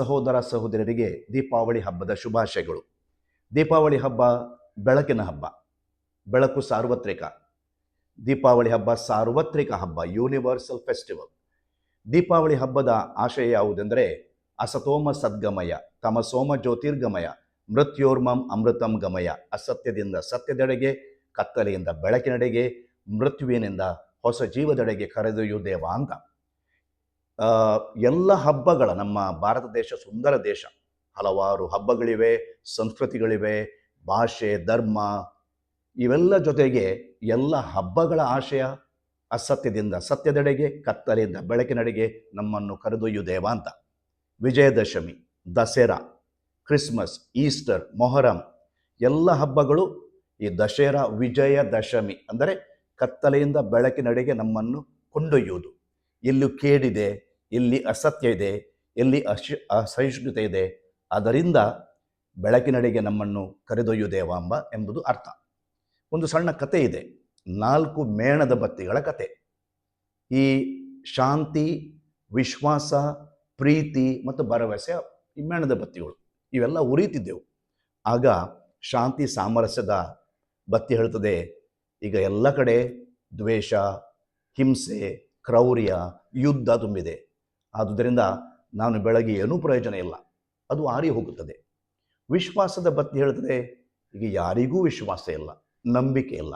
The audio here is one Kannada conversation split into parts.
ಸಹೋದರ ಸಹೋದರರಿಗೆ ದೀಪಾವಳಿ ಹಬ್ಬದ ಶುಭಾಶಯಗಳು. ದೀಪಾವಳಿ ಹಬ್ಬ ಬೆಳಕಿನ ಹಬ್ಬ, ಬೆಳಕು ಸಾರ್ವತ್ರಿಕ. ದೀಪಾವಳಿ ಹಬ್ಬ ಸಾರ್ವತ್ರಿಕ ಹಬ್ಬ, ಯೂನಿವರ್ಸಲ್ ಫೆಸ್ಟಿವಲ್. ದೀಪಾವಳಿ ಹಬ್ಬದ ಆಶಯ ಯಾವುದೆಂದರೆ ಅಸತೋಮ ಸದ್ಗಮಯ, ತಮಸೋಮ ಜ್ಯೋತಿರ್ಗಮಯ, ಮೃತ್ಯೋರ್ಮಂ ಅಮೃತಂ ಗಮಯ, ಅಸತ್ಯದಿಂದ ಸತ್ಯದೆಡೆಗೆ, ಕತ್ತಲೆಯಿಂದ ಬೆಳಕಿನೆಡೆಗೆ, ಮೃತ್ಯುವಿನಿಂದ ಹೊಸ ಜೀವದೆಡೆಗೆ ಕರೆದೊಯ್ಯು ದೇವ ಅಂತ. ಎಲ್ಲ ಹಬ್ಬಗಳ, ನಮ್ಮ ಭಾರತ ದೇಶ ಸುಂದರ ದೇಶ, ಹಲವಾರು ಹಬ್ಬಗಳಿವೆ, ಸಂಸ್ಕೃತಿಗಳಿವೆ, ಭಾಷೆ, ಧರ್ಮ, ಇವೆಲ್ಲ ಜೊತೆಗೆ ಎಲ್ಲ ಹಬ್ಬಗಳ ಆಶಯ ಅಸತ್ಯದಿಂದ, ಸತ್ಯದೆಡೆಗೆ, ಕತ್ತಲೆಯಿಂದ, ಬೆಳಕಿನಡೆಗೆ ನಮ್ಮನ್ನು ಕರೆದೊಯ್ಯು ದೇವ ಅಂತ. ವಿಜಯದಶಮಿ, ದಸರಾ, ಕ್ರಿಸ್ಮಸ್, ಈಸ್ಟರ್, ಮೊಹರಂ, ಎಲ್ಲ ಹಬ್ಬಗಳು ಈ ದಶರಾ ವಿಜಯದಶಮಿ ಅಂದರೆ ಕತ್ತಲೆಯಿಂದ ಬೆಳಕಿನಡೆಗೆ ನಮ್ಮನ್ನು ಕೊಂಡೊಯ್ಯುವುದು. ಎಲ್ಲೂ ಕೇಡಿದೆ ಎಲ್ಲಿ ಅಸತ್ಯ ಇದೆ ಎಲ್ಲಿ ಅಶ್, ಅಸಹಿಷ್ಣುತೆ ಇದೆ. ಅದರಿಂದ ಬೆಳಕಿನಡೆಗೆ ನಮ್ಮನ್ನು ಕರೆದೊಯ್ಯು ದೇವ ಎಂಬುದು ಅರ್ಥ. ಒಂದು ಸಣ್ಣ ಕತೆ ಇದೆ, ನಾಲ್ಕು ಮೇಣದ ಬತ್ತಿಗಳ ಕತೆ. ಈ ಶಾಂತಿ, ವಿಶ್ವಾಸ, ಪ್ರೀತಿ ಮತ್ತು ಭರವಸೆ ಈ ಮೇಣದ ಬತ್ತಿಗಳು, ಇವೆಲ್ಲ ಉರಿಯುತ್ತಿದ್ದೆವು. ಆಗ ಶಾಂತಿ ಸಾಮರಸ್ಯದ ಬತ್ತಿ ಹೇಳ್ತದೆ, ಈಗ ಎಲ್ಲ ಕಡೆ ದ್ವೇಷ, ಹಿಂಸೆ, ಕ್ರೌರ್ಯ, ಯುದ್ಧ ತುಂಬಿದೆ. ಆದುದರಿಂದ ನಾನು ಬೆಳಗ್ಗೆ ಏನೂ ಪ್ರಯೋಜನ ಇಲ್ಲ. ಅದು ಆರಿ ಹೋಗುತ್ತದೆ. ವಿಶ್ವಾಸದ ಬತ್ತಿ ಹೇಳ್ತದೆ ಈಗ ಯಾರಿಗೂ ವಿಶ್ವಾಸ ಇಲ್ಲ, ನಂಬಿಕೆ ಇಲ್ಲ.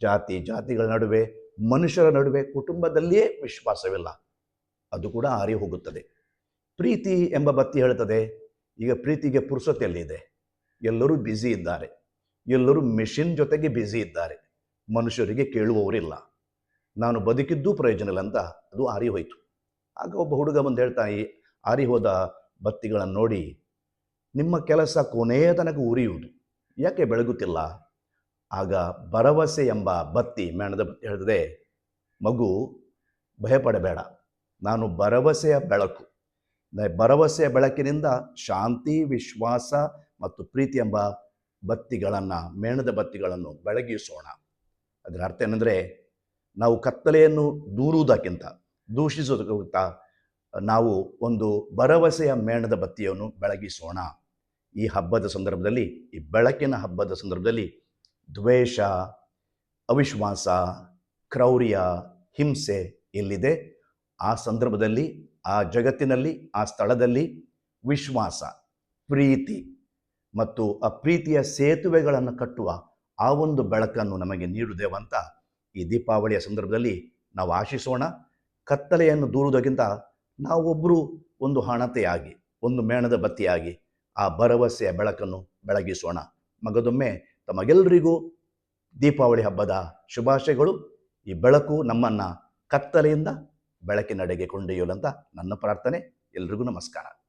ಜಾತಿ, ಜಾತಿಗಳ ನಡುವೆ, ಮನುಷ್ಯರ ನಡುವೆ, ಕುಟುಂಬದಲ್ಲಿಯೇ ವಿಶ್ವಾಸವಿಲ್ಲ. ಅದು ಕೂಡ ಆರಿ ಹೋಗುತ್ತದೆ. ಪ್ರೀತಿ ಎಂಬ ಬತ್ತಿ ಹೇಳ್ತದೆ ಈಗ ಪ್ರೀತಿಗೆ ಪುರುಸೊತ್ತೆಲ್ಲಿದೆ? ಎಲ್ಲರೂ ಬ್ಯುಸಿ ಇದ್ದಾರೆ. ಎಲ್ಲರೂ ಮೆಷಿನ್ ಜೊತೆಗೆ ಬ್ಯುಸಿ ಇದ್ದಾರೆ. ಮನುಷ್ಯರಿಗೆ ಕೇಳುವವರಿಲ್ಲ. ನಾನು ಬದುಕಿದ್ದೂ ಪ್ರಯೋಜನ ಇಲ್ಲ ಅಂತ ಅದು ಆರಿ ಹೋಯಿತು. ಆಗ ಒಬ್ಬ ಹುಡುಗ ಬಂದು ಹೇಳ್ತಾ ಆರಿಹೋದ ಆರಿ ಹೋದ ಬತ್ತಿಗಳನ್ನು ನೋಡಿ, ನಿಮ್ಮ ಕೆಲಸ ಕೊನೆಯ ತನಕ ಉರಿಯುವುದು. ಯಾಕೆ ಬೆಳಗುತ್ತಿಲ್ಲ? ಆಗ ಭರವಸೆ ಎಂಬ ಬತ್ತಿ ಮೇಣದ ಬತ್ತಿ ಹೇಳಿದ್ರೆ ಮಗು, ಭಯಪಡಬೇಡ. ನಾನು ಭರವಸೆಯ ಬೆಳಕು. ಭರವಸೆಯ ಬೆಳಕಿನಿಂದ ಶಾಂತಿ, ವಿಶ್ವಾಸ ಮತ್ತು ಪ್ರೀತಿ ಎಂಬ ಬತ್ತಿಗಳನ್ನು, ಮೇಣದ ಬತ್ತಿಗಳನ್ನು ಬೆಳಗಿಸೋಣ. ಅದರ ಅರ್ಥ ಏನಂದರೆ, ನಾವು ಕತ್ತಲೆಯನ್ನು ದೂರುವುದಕ್ಕಿಂತ ದೂಷಿಸೋದಕ್ಕಿಂತ ನಾವು ಒಂದು ಭರವಸೆಯ ಮೇಣದ ಬತ್ತಿಯನ್ನು ಬೆಳಗಿಸೋಣ. ಈ ಹಬ್ಬದ ಸಂದರ್ಭದಲ್ಲಿ, ಈ ಬೆಳಕಿನ ಹಬ್ಬದ ಸಂದರ್ಭದಲ್ಲಿ ದ್ವೇಷ, ಅವಿಶ್ವಾಸ, ಕ್ರೌರ್ಯ, ಹಿಂಸೆ ಎಲ್ಲಿದೆ? ಆ ಸಂದರ್ಭದಲ್ಲಿ, ಆ ಜಗತ್ತಿನಲ್ಲಿ, ಆ ಸ್ಥಳದಲ್ಲಿ ವಿಶ್ವಾಸ, ಪ್ರೀತಿ ಮತ್ತು ಆ ಪ್ರೀತಿಯ ಸೇತುವೆಗಳನ್ನು ಕಟ್ಟುವ ಆ ಒಂದು ಬೆಳಕನ್ನು ನಮಗೆ ನೀಡುವುದೇವಂತ ಈ ದೀಪಾವಳಿಯ ಸಂದರ್ಭದಲ್ಲಿ ನಾವು ಆಶಿಸೋಣ. ಕತ್ತಲೆಯನ್ನು ದೂರುವುದಕ್ಕಿಂತ ನಾವೊಬ್ಬರು ಒಂದು ಹಣತೆಯಾಗಿ, ಒಂದು ಮೇಣದ ಬತ್ತಿಯಾಗಿ ಆ ಭರವಸೆಯ ಬೆಳಕನ್ನು ಬೆಳಗಿಸೋಣ. ಮಗದೊಮ್ಮೆ ತಮಗೆಲ್ಲರಿಗೂ ದೀಪಾವಳಿ ಹಬ್ಬದ ಶುಭಾಶಯಗಳು. ಈ ಬೆಳಕು ನಮ್ಮನ್ನು ಕತ್ತಲೆಯಿಂದ ಬೆಳಕಿನಡೆಗೆ ಕೊಂಡೊಯ್ಯಲಂತ ನನ್ನ ಪ್ರಾರ್ಥನೆ. ಎಲ್ರಿಗೂ ನಮಸ್ಕಾರ.